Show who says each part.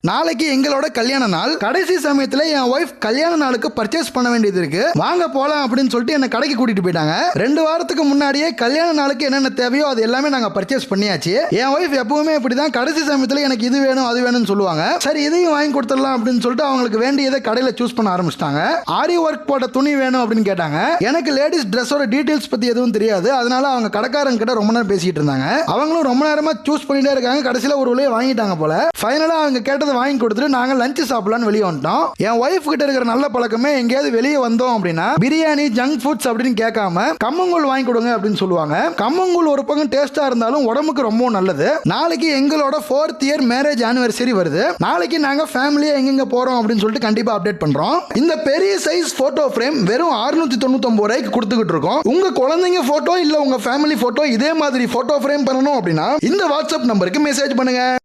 Speaker 1: நாளைக்கு எங்களோட கல்யாண நாள். கடைசி சமயத்துல என் ஒய்ஃப் கல்யாண நாளுக்கு பர்ச்சேஸ் பண்ண வேண்டியது இருக்கு. வாங்க போலாம் அப்படின்னு சொல்லிட்டு என்ன கடைக்கு கூட்டிட்டு போயிட்டாங்க. ரெண்டு வாரத்துக்கு முன்னாடியே கல்யாண நாளுக்கு என்னென்ன தேவையோ அது எல்லாமே நாங்க பர்ச்சேஸ் பண்ணியாச்சு. என் ஒய்ஃப் எப்பவுமே இப்படிதான். கடைசி சமயத்துல எனக்கு இது வேணும் அது வேணும்னு சொல்லுவாங்க. சரி இதையும் வாங்கி கொடுத்துடலாம் அப்படின்னு சொல்லிட்டு அவங்களுக்கு வேண்டியதை கடையில சூஸ் பண்ண ஆரம்பிச்சிட்டாங்க. ஆரி ஒர்க் போட்ட துணி வேணும் அப்படின்னு கேட்டாங்க. எனக்கு லேடிஸ் ட்ரெஸ்ஸோட டீடைல்ஸ் பத்தி எதுவும் தெரியாது. அதனால அவங்க கடைக்காரங்க கிட்ட ரொம்ப நேரம் பேசிட்டு இருந்தாங்க. அவங்களும் ரொம்ப நேரமா சூஸ் பண்ணிட்டே இருக்காங்க. கடைசியில ஒரு வழியை வாங்கிட்டாங்க போல. ஃபைனலா அவங்க கேட்டதை வாங்கி கொடுத்துட்டு நாங்க லஞ்ச் சாப்பிடலான்னு வெளியே வந்துட்டோம். என் ஒய்ஃப் கிட்ட இருக்கிற நல்ல பழக்கமே எங்கேயாவது வெளியே வந்தோம் அப்படின்னா பிரியாணி ஜங்க் ஃபுட்ஸ் அப்படின்னு கேட்காம கம்மங்கூழ் வாங்கி கொடுங்க அப்படின்னு சொல்லுவாங்க. கம்மங்கூழ் ஒரு பக்கம் டேஸ்டா இருந்தாலும் உடம்புக்கு ரொம்ப நல்லது. நாளைக்கு எங்களோட ஃபோர்த் இயர் மேரேஜ் ஆனிவர்சரி வருது. நாளைக்கு நாங்க ஃபேமிலியா எங்கெங்க போறோம் அப்படின்னு சொல்லிட்டு கண்டிப்பா அப்டேட் பண்றோம். இந்த பெரிய சைஸ் போட்டோ ஃப்ரேம் வெறும் 699 தொண்ணூத்தொன்பது ரூபாய்க்கு கொடுத்துக்கிட்டு இருக்கோம். உங்க குழந்தைங்க போட்டோ இல்ல உங்க ஃபேமிலி போட்டோ இதே மாதிரி போட்டோ ஃப்ரேம் பண்ணணும் அப்படின்னா இந்த வாட்ஸ்அப் நம்பருக்கு மெசேஜ் பண்ணுங்க.